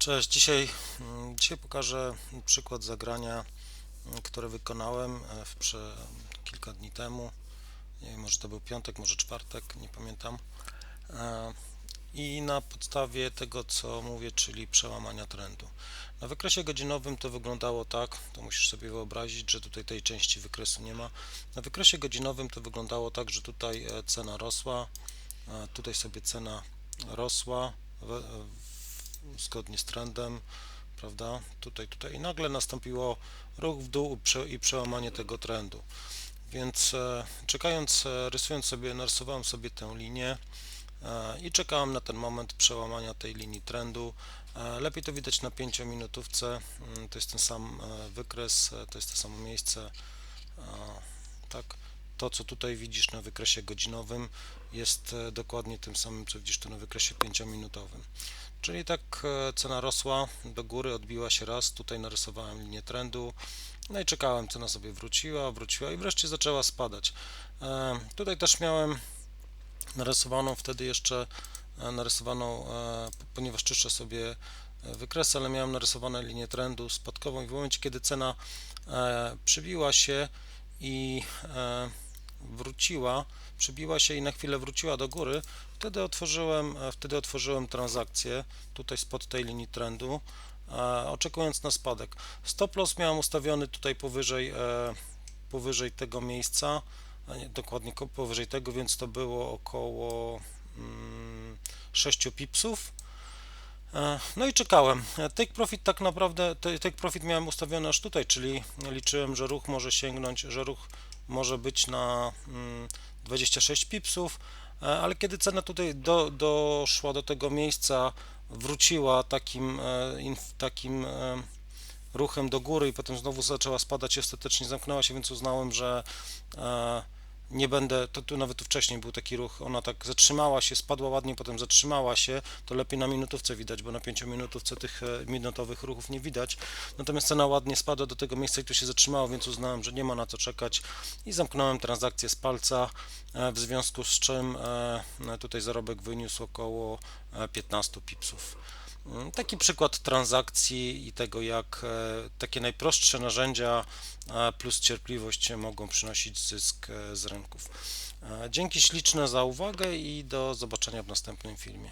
Cześć, dzisiaj, mm, dzisiaj pokażę przykład zagrania, mm, które wykonałem e, w, prze, kilka dni temu. Nie wiem, może to był piątek, może czwartek, nie pamiętam. E, I na podstawie tego, co mówię, czyli przełamania trendu. Na wykresie godzinowym to wyglądało tak, to musisz sobie wyobrazić, że tutaj tej części wykresu nie ma. Na wykresie godzinowym to wyglądało tak, że tutaj e, cena rosła, tutaj sobie cena rosła, zgodnie z trendem, prawda? Tutaj, tutaj i nagle nastąpiło ruch w dół i przełamanie tego trendu. Więc e, czekając, e, rysując sobie, narysowałem sobie tę linię e, i czekałem na ten moment przełamania tej linii trendu. Lepiej to widać na 5-minutówce. Mm, To jest ten sam wykres, to jest to samo miejsce. Tak. To, co tutaj widzisz na wykresie godzinowym, jest e, dokładnie tym samym, co widzisz tu na wykresie 5-minutowym. Czyli tak e, cena rosła do góry, odbiła się raz, tutaj narysowałem linię trendu, no i czekałem, cena sobie wróciła, wróciła i wreszcie zaczęła spadać. E, Tutaj też miałem narysowaną wtedy jeszcze narysowaną, ponieważ czyszczę sobie wykresy, ale miałem narysowane linię trendu spadkową i w momencie, kiedy cena przybiła się i wróciła, przybiła się i na chwilę wróciła do góry, wtedy otworzyłem, e, wtedy otworzyłem transakcję tutaj spod tej linii trendu, e, oczekując na spadek. Stop loss miałem ustawiony tutaj powyżej, e, powyżej tego miejsca, nie, dokładnie powyżej tego, więc to było około mm, 6 pipsów. E, No i czekałem. Take profit tak naprawdę, ta- take profit miałem ustawiony aż tutaj, czyli liczyłem, że ruch może sięgnąć, że ruch może być na mm, 26 pipsów, e, ale kiedy cena tutaj do, doszła do tego miejsca, wróciła takim, e, takim e, ruchem do góry i potem znowu zaczęła spadać i ostatecznie zamknęła się, więc uznałem, że nie będę, to tu nawet tu wcześniej był taki ruch, ona tak zatrzymała się, spadła ładnie, potem zatrzymała się, to lepiej na minutówce widać, bo na pięciominutówce tych e, minutowych ruchów nie widać. Natomiast cena ładnie spadła do tego miejsca i tu się zatrzymała, więc uznałem, że nie ma na co czekać i zamknąłem transakcję z palca, e, w związku z czym e, tutaj zarobek wyniósł około e, 15 pipsów. Mm, Taki przykład transakcji i tego, jak e, takie najprostsze narzędzia plus cierpliwość mogą przynosić zysk e, z rynków. E, Dzięki śliczne za uwagę i do zobaczenia w następnym filmie.